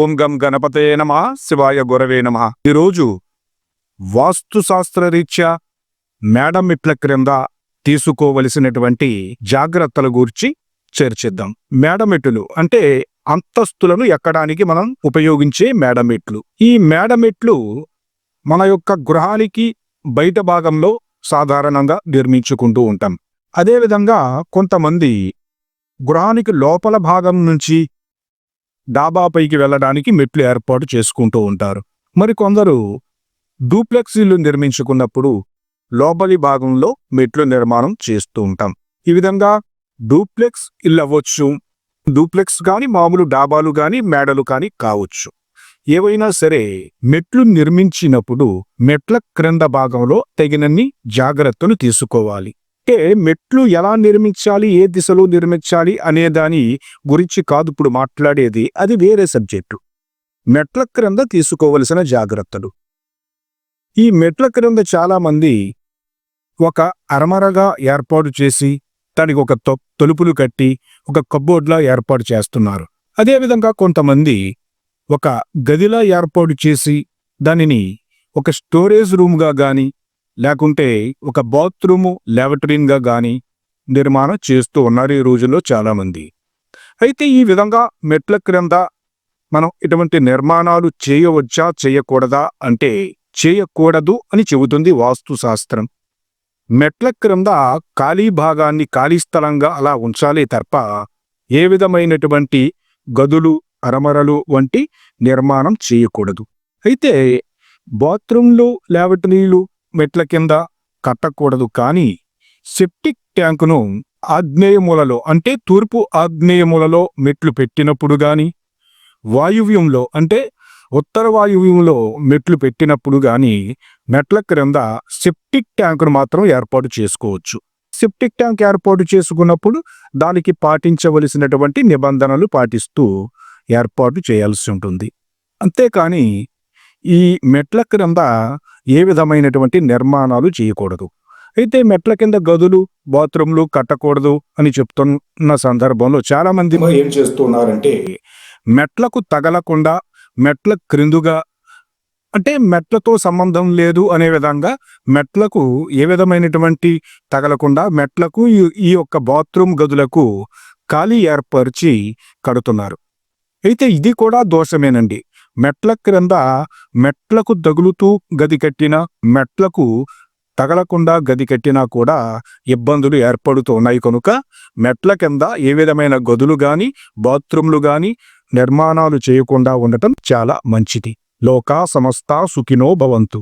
ఓం గం గణపతే నమ శివాయ గురవే నమ. ఈరోజు వాస్తుశాస్త్రరీత్యా మేడం మేడమిట్ల క్రింద తీసుకోవలసినటువంటి జాగ్రత్తల గురించి చర్చిద్దాం. మేడమెట్లు అంటే అంతస్తులను ఎక్కడానికి మనం ఉపయోగించే మేడమెట్లు ఈ మేడమెట్లు మన యొక్క గృహానికి బయట భాగంలో సాధారణంగా నిర్మించుకుంటూ ఉంటాం. అదేవిధంగా కొంతమంది గృహానికి లోపల భాగం నుంచి డాబాపైకి వెళ్ళడానికి మెట్లు ఏర్పాటు చేసుకుంటూ ఉంటారు. మరి కొందరు డూప్లెక్స్ ఇల్లు నిర్మించుకున్నప్పుడు లోపలి భాగంలో మెట్లు నిర్మాణం చేస్తూ ఉంటాం. ఈ విధంగా డూప్లెక్స్ ఇల్లు అవ్వచ్చు డూప్లెక్స్ కానీ మామూలు డాబాలు కానీ మేడలు కానీ కావచ్చు. ఏవైనా సరే మెట్లు నిర్మించినప్పుడు మెట్ల క్రింద భాగంలో తగినన్ని జాగ్రత్తలు తీసుకోవాలి. అంటే మెట్లు ఎలా నిర్మించాలి ఏ దిశలో నిర్మించాలి అనే దాని గురించి కాదు ఇప్పుడు మాట్లాడేది. అది వేరే సబ్జెక్టు. మెట్ల క్రింద తీసుకోవలసిన జాగ్రత్తలు. ఈ మెట్ల క్రింద చాలామంది ఒక అరమరగా ఏర్పాటు చేసి దానికి ఒక తలుపులు కట్టి ఒక కబ్బోర్డ్లా ఏర్పాటు చేస్తున్నారు. అదేవిధంగా కొంతమంది ఒక గదిలా ఏర్పాటు చేసి దానిని ఒక స్టోరేజ్ రూమ్గా కానీ లేకుంటే ఒక బాత్రూము ల్యాబటరీన్గా కానీ నిర్మాణం చేస్తూ ఉన్నారు ఈ రోజుల్లో చాలామంది. అయితే ఈ విధంగా మెట్ల క్రింద మనం ఇటువంటి నిర్మాణాలు చేయవచ్చా చేయకూడదా అంటే చేయకూడదు అని చెబుతుంది వాస్తుశాస్త్రం. మెట్ల క్రింద ఖాళీ భాగాన్ని ఖాళీ స్థలంగా అలా ఉంచాలి తప్ప ఏ విధమైనటువంటి గదులు అరమరలు వంటి నిర్మాణం చేయకూడదు. అయితే బాత్రూంలు ల్యాబటరీలు మెట్ల కింద కట్టకూడదు. కానీ సెప్టిక్ ట్యాంకును ఆగ్నేయమూలలో అంటే తూర్పు ఆగ్నేయమూలలో మెట్లు పెట్టినప్పుడు గాని వాయువ్యంలో అంటే ఉత్తర వాయువ్యంలో మెట్లు పెట్టినప్పుడు గాని మెట్ల క్రింద సెప్టిక్ ట్యాంకును మాత్రం ఏర్పాటు చేసుకోవచ్చు. సెప్టిక్ ట్యాంక్ ఏర్పాటు చేసుకున్నప్పుడు దానికి పాటించవలసినటువంటి నిబంధనలు పాటిస్తూ ఏర్పాటు చేయాల్సి ఉంటుంది. అంతేకాని ఈ మెట్ల క్రింద ఏ విధమైనటువంటి నిర్మాణాలు చేయకూడదు. అయితే మెట్ల కింద గదులు బాత్రూంలు కట్టకూడదు అని చెప్తున్న సందర్భంలో చాలా మంది ఏం చేస్తున్నారంటే మెట్లకు తగలకుండా మెట్ల క్రిందుగా అంటే మెట్లతో సంబంధం లేదు అనే విధంగా మెట్లకు ఏ విధమైనటువంటి తగలకుండా మెట్లకు ఈ- ఈ యొక్క బాత్రూమ్ గదులకు ఖాళీ ఏర్పరిచి కడుతున్నారు. అయితే ఇది కూడా దోషమేనండి. మెట్ల క్రింద మెట్లకు తగులుతూ గది కట్టిన మెట్లకు తగలకుండా గది కట్టినా కూడా ఇబ్బందులు ఏర్పడుతూ ఉన్నాయి కనుక మెట్ల కింద ఏ విధమైన గదులు గాని బాత్రూంలు గాని నిర్మాణాలు చేయకుండా ఉండటం చాలా మంచిది. లోకా సమస్త సుఖినో భవంతు.